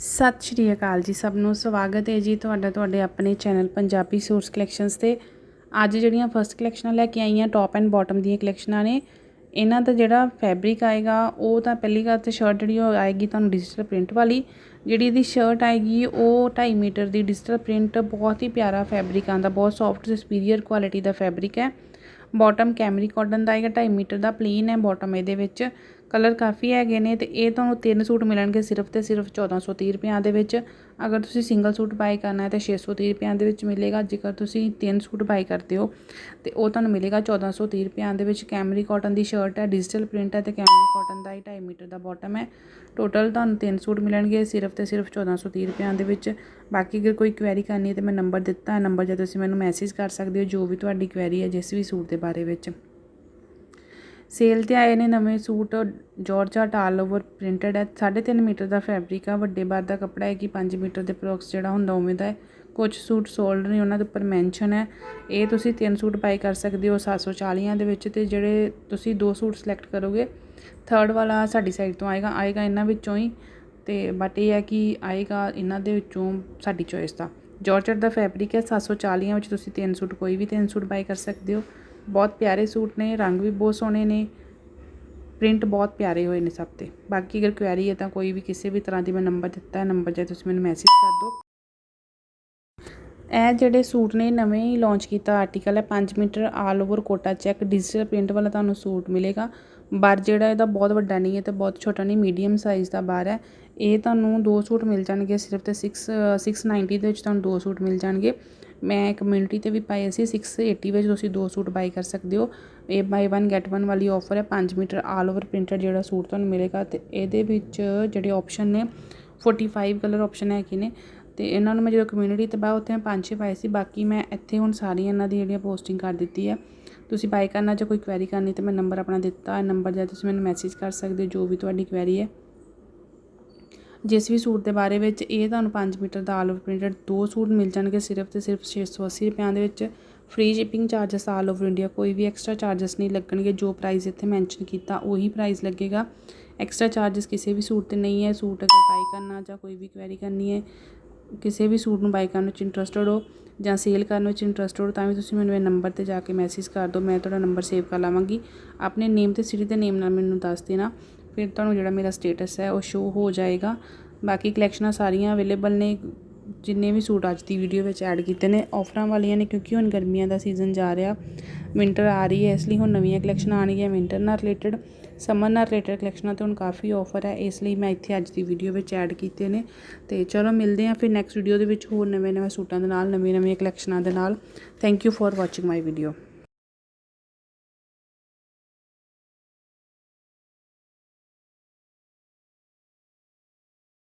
ਸਤਿ ਸ਼੍ਰੀ ਅਕਾਲ ਜੀ ਸਭ ਨੂੰ। ਸਵਾਗਤ ਹੈ ਜੀ ਤੁਹਾਡਾ ਤੁਹਾਡੇ ਆਪਣੇ ਚੈਨਲ ਪੰਜਾਬੀ ਸੂਟਸ ਕਲੈਕਸ਼ਨਸ ਤੇ। ਅੱਜ ਜਿਹੜੀਆਂ ਫਸਟ ਕਲੈਕਸ਼ਨਾਂ ਲੈ ਕੇ ਆਈਆਂ ਟੌਪ ਐਂਡ ਬਾਟਮ ਦੀਆਂ ਕਲੈਕਸ਼ਨਾਂ ਨੇ, ਇਹਨਾਂ ਦਾ ਜਿਹੜਾ ਫੈਬਰਿਕ ਆਏਗਾ, ਉਹ ਤਾਂ ਪਹਿਲੀ ਗੱਲ ਤੇ ਸ਼ਰਟ ਜਿਹੜੀ ਉਹ ਆਏਗੀ ਤੁਹਾਨੂੰ ਡਿਜੀਟਲ ਪ੍ਰਿੰਟ ਵਾਲੀ। ਜਿਹੜੀ ਇਹਦੀ ਸ਼ਰਟ ਆਏਗੀ, ਉਹ 2.5 ਮੀਟਰ ਦੀ ਡਿਜੀਟਲ ਪ੍ਰਿੰਟ ਬਹੁਤ ਹੀ ਪਿਆਰਾ ਫੈਬਰਿਕ ਆਂਦਾ ਬਹੁਤ ਸੌਫਟ ਤੇ ਸੁਪੀਰੀਅਰ ਕੁਆਲਿਟੀ ਦਾ ਫੈਬਰਿਕ ਹੈ। ਬਾਟਮ ਕੈਮਰੀ ਕਾਟਨ ਦਾ ਆਏਗਾ 2.5 ਮੀਟਰ ਦਾ ਪਲੇਨ ਹੈ ਬਾਟਮ ਇਹਦੇ ਵਿੱਚ। ਕਲਰ ਕਾਫੀ ਹੈਗੇ ਨੇ ਤੇ ਇਹ ਤੁਹਾਨੂੰ ਤਿੰਨ ਸੂਟ ਮਿਲਣਗੇ ਸਿਰਫ ਤੇ ਸਿਰਫ 1430 ਰੁਪਿਆਂ ਦੇ ਵਿੱਚ। ਅਗਰ ਤੁਸੀਂ ਸਿੰਗਲ ਸੂਟ ਬਾਈ ਕਰਨਾ ਹੈ ਤਾਂ 630 ਰੁਪਿਆਂ ਦੇ ਵਿੱਚ ਮਿਲੇਗਾ। ਜੇਕਰ ਤੁਸੀਂ ਤਿੰਨ ਸੂਟ ਬਾਈ ਕਰਦੇ ਹੋ ਤੇ ਉਹ ਤੁਹਾਨੂੰ ਮਿਲੇਗਾ 1430 ਰੁਪਿਆਂ ਦੇ ਵਿੱਚ। ਕੈਮਰੀ ਕਾਟਨ ਦੀ ਸ਼ਰਟ ਹੈ, ਡਿਜੀਟਲ ਪ੍ਰਿੰਟ ਹੈ ਤੇ ਕੈਮਰੀ ਕਾਟਨ ਦਾ ਹੀ 2.5 ਮੀਟਰ ਦਾ ਬਾਟਮ ਹੈ। ਟੋਟਲ ਤੁਹਾਨੂੰ ਤਿੰਨ ਸੂਟ ਮਿਲਣਗੇ ਸਿਰਫ ਤੇ ਸਿਰਫ 1430 ਰੁਪਿਆਂ ਦੇ ਵਿੱਚ। ਬਾਕੀ ਅਗਰ ਕੋਈ ਕੁਐਰੀ ਕਰਨੀ ਹੈ ਤੇ ਮੈਂ ਨੰਬਰ ਦਿੱਤਾ ਹੈ। ਨੰਬਰ 'ਤੇ ਤੁਸੀਂ ਮੈਨੂੰ ਮੈਸੇਜ ਕਰ ਸਕਦੇ ਹੋ ਜੋ ਵੀ ਤੁਹਾਡੀ ਕੁਐਰੀ ਹੈ ਜਿਸ ਵੀ ਸੂਟ ਦੇ ਬਾਰੇ ਵਿੱਚ। ਸੇਲ ਤੇ ਆਏ ਨੇ ਨਵੇਂ suit georgette all over printed ਹੈ 3.5 ਮੀਟਰ ਦਾ ਫੈਬਰਿਕ ਆ, ਵੱਡੇ ਬਾਰ ਦਾ ਕੱਪੜਾ ਹੈ ਕਿ 5 ਮੀਟਰ ਦੇ ਪ੍ਰੋਕਸ ਜਿਹੜਾ ਹੁੰਦਾ ਉਵੇਂ ਦਾ ਹੈ। ਕੁਝ ਸੂਟ ਸੋਲਡ ਨੇ, ਉਹਨਾਂ ਦੇ ਉੱਪਰ ਮੈਂਸ਼ਨ ਹੈ। ਇਹ ਤੁਸੀਂ ਤਿੰਨ ਸੂਟ ਬਾਈ ਕਰ ਸਕਦੇ ਹੋ 740 ਦੇ ਵਿੱਚ ਤੇ ਜਿਹੜੇ ਤੁਸੀਂ ਦੋ ਸੂਟ ਸਿਲੈਕਟ ਕਰੋਗੇ ਥਰਡ ਵਾਲਾ ਸਾਡੀ ਸਾਈਡ ਤੋਂ ਆਏਗਾ ਆਏਗਾ ਇਹਨਾਂ ਵਿੱਚੋਂ ਹੀ। ਤੇ ਬਟ ਇਹ ਹੈ ਕਿ ਆਏਗਾ ਇਹਨਾਂ ਦੇ ਵਿੱਚੋਂ ਸਾਡੀ ਚੋਇਸ ਦਾ। ਜਾਰਜਟ ਦਾ ਫੈਬਰਿਕ ਹੈ 740 ਵਿੱਚ ਤੁਸੀਂ ਤਿੰਨ ਸੂਟ, ਕੋਈ ਵੀ ਤਿੰਨ ਸੂਟ ਬਾਈ ਕਰ ਸਕਦੇ ਹੋ। ਬਹੁਤ ਪਿਆਰੇ ਸੂਟ ਨੇ, ਰੰਗ ਵੀ ਬਹੁਤ ਸੋਹਣੇ ਨੇ ਪ੍ਰਿੰਟ ਬਹੁਤ ਪਿਆਰੇ ਹੋਏ ਨੇ ਸਭ ਤੇ। ਬਾਕੀ ਅਗਰ ਕੁਐਰੀ ਹੈ ਤਾਂ ਕੋਈ ਵੀ ਕਿਸੇ ਵੀ ਤਰ੍ਹਾਂ ਦੀ ਮੈਂ ਨੰਬਰ ਦਿੱਤਾ ਹੈ ਨੰਬਰ 'ਤੇ ਤੁਸੀਂ ਮੈਨੂੰ ਮੈਸੇਜ ਕਰ ਦਿਓ। ਇਹ ਜਿਹੜੇ ਸੂਟ ਨੇ, ਨਵੇਂ ਹੀ ਲਾਂਚ ਕੀਤਾ ਆਰਟੀਕਲ ਹੈ 5 metre all over Kota check digital print ਵਾਲਾ ਤੁਹਾਨੂੰ ਸੂਟ ਮਿਲੇਗਾ। ਬਾਰ ਜਿਹੜਾ ਇਹਦਾ ਬਹੁਤ ਵੱਡਾ ਨਹੀਂ ਹੈ ਤੇ ਬਹੁਤ ਛੋਟਾ ਨਹੀਂ ਮੀਡੀਅਮ ਸਾਈਜ਼ ਦਾ ਬਾਰ ਹੈ। ਇਹ ਤੁਹਾਨੂੰ ਦੋ ਸੂਟ ਮਿਲ ਜਾਣਗੇ, ਸਿਰਫ ਤੇ 6 690 ਦੇ ਵਿੱਚ ਤੁਹਾਨੂੰ ਦੋ ਸੂਟ ਮਿਲ ਜਾਣਗੇ। ਮੈਂ ਕਮਿਊਨਿਟੀ ਤੇ ਵੀ ਪਾਏ ਸੀ 680 ਵਿੱਚ ਤੁਸੀਂ ਦੋ ਸੂਟ ਬਾਈ ਕਰ ਸਕਦੇ ਹੋ। ਇਹ ਬਾਈ 1 ਗੈਟ 1 ਵਾਲੀ ਆਫਰ ਹੈ 5 ਮੀਟਰ ਆਲ ਓਵਰ ਪ੍ਰਿੰਟਡ ਜਿਹੜਾ ਸੂਟ ਤੁਹਾਨੂੰ ਮਿਲੇਗਾ ਤੇ ਇਹਦੇ ਵਿੱਚ ਜਿਹੜੇ ਆਪਸ਼ਨ ਨੇ 45 ਕਲਰ ਆਪਸ਼ਨ ਹੈਗੇ ਨੇ ਤੇ ਇਹਨਾਂ ਨੂੰ ਮੈਂ ਜਦੋਂ ਕਮਿਊਨਿਟੀ ਤੇ ਪਾਇਆ ਉੱਥੇ ਮੈਂ ਪੰਜ ਛੇ ਪਾਏ ਸੀ, ਬਾਕੀ ਮੈਂ ਇੱਥੇ ਹੁਣ ਸਾਰੀਆਂ ਇਹਨਾਂ ਦੀ ਜਿਹੜੀਆਂ ਪੋਸਟਿੰਗ ਕਰ ਦਿੱਤੀ ਹੈ। ਤੁਸੀਂ ਬਾਈ ਕਰਨਾ ਜਾਂ ਕੋਈ ਕੁਐਰੀ ਕਰਨੀ ਤੇ ਮੈਂ ਨੰਬਰ ਆਪਣਾ ਦਿੱਤਾ ਨੰਬਰ ਜਾਂ ਤੁਸੀਂ ਮੈਨੂੰ ਮੈਸੇਜ ਕਰ ਸਕਦੇ ਹੋ, ਜੋ ਵੀ ਤੁਹਾਡੀ ਕੁਐਰੀ ਹੈ। ਜਿਸ ਵੀ ਸੂਟ ਦੇ ਬਾਰੇ ਵਿੱਚ ਇਹ ਤੁਹਾਨੂੰ 5 ਮੀਟਰ ਦਾ ਆਲ ਓਵਰ ਪ੍ਰਿੰਟਡ ਦੋ ਸੂਟ ਮਿਲ ਜਾਣਗੇ, ਸਿਰਫ ਤੇ ਸਿਰਫ 680 ਰੁਪਏ ਦੇ ਵਿੱਚ। Free shipping charges all over India ਕੋਈ ਵੀ ਐਕਸਟਰਾ ਚਾਰजेस ਨਹੀਂ ਲੱਗਣਗੇ। ਜੋ ਪ੍ਰਾਈਸ ਇੱਥੇ ਮੈਂਸ਼ਨ ਕੀਤਾ, ਉਹੀ ਪ੍ਰਾਈਸ ਲੱਗੇਗਾ। ਐਕਸਟਰਾ ਚਾਰजेस ਕਿਸੇ ਵੀ ਸੂਟ ਤੇ ਨਹੀਂ ਹੈ। ਸੂਟ ਅਗਰ ਬਾਈ ਕਰਨਾ ਜਾਂ ਕੋਈ ਵੀ ਕੁਐਰੀ ਕਰਨੀ ਹੈ, ਕਿਸੇ ਵੀ ਸੂਟ ਨੂੰ ਬਾਈ ਕਰਨ ਵਿੱਚ ਇੰਟਰਸਟਡ ਹੋ ਜਾਂ ਸੇਲ ਕਰਨ ਵਿੱਚ ਇੰਟਰਸਟਡ ਹੋ, ਤਾਂ ਵੀ ਤੁਸੀਂ ਮੈਨੂੰ ਇਹ ਨੰਬਰ ਤੇ ਜਾ ਕੇ ਮੈਸੇਜ ਕਰ ਦਿਓ। ਮੈਂ ਤੁਹਾਡਾ ਨੰਬਰ ਸੇਵ ਕਰ ਲਵਾਂਗੀ। ਆਪਣੇ ਨੇਮ ਤੇ ਸਿਟੀ ਦੇ ਨੇਮ ਨਾਲ ਮੈਨੂੰ ਦੱਸ ਦੇਣਾ। ਫਿਰ ਤੁਹਾਨੂੰ ਜਿਹੜਾ ਮੇਰਾ ਸਟੇਟਸ ਹੈ ਉਹ ਸ਼ੋ ਹੋ ਜਾਏਗਾ। ਬਾਕੀ ਕਲੈਕਸ਼ਨਾਂ ਸਾਰੀਆਂ ਅਵੇਲੇਬਲ ਨੇ। ਜਿੰਨੇ ਵੀ ਸੂਟ ਅੱਜ ਦੀ ਵੀਡੀਓ ਵਿੱਚ ਐਡ ਕੀਤੇ ਨੇ ਆਫਰਾਂ ਵਾਲੀਆਂ ਨੇ, ਕਿਉਂਕਿ ਹੁਣ ਗਰਮੀਆਂ ਦਾ ਸੀਜ਼ਨ ਜਾ ਰਿਹਾ। ਵਿੰਟਰ ਆ ਰਹੀ ਹੈ, ਇਸ ਲਈ ਹੁਣ ਨਵੀਆਂ ਕਲੈਕਸ਼ਨਾਂ ਆਣਗੀਆਂ ਵਿੰਟਰ ਨਾਲ ਰਿਲੇਟਡ ਸਮਰ ਨਾਲ ਰਿਲੇਟਡ ਕਲੈਕਸ਼ਨਾਂ ਤੇ ਹੁਣ ਕਾਫੀ ਆਫਰ ਹੈ। ਇਸ ਲਈ ਮੈਂ ਇੱਥੇ ਅੱਜ ਦੀ ਵੀਡੀਓ ਵਿੱਚ ਐਡ ਕੀਤੇ ਨੇ। ਤੇ ਚਲੋ ਮਿਲਦੇ ਹਾਂ ਫਿਰ ਨੈਕਸਟ ਵੀਡੀਓ ਦੇ ਵਿੱਚ ਹੋਰ ਨਵੇਂ ਨਵੇਂ ਸੂਟਾਂ ਦੇ ਨਾਲ ਨਵੀਆਂ ਨਵੀਆਂ ਕਲੈਕਸ਼ਨਾਂ ਦੇ ਨਾਲ। Thank you for watching my video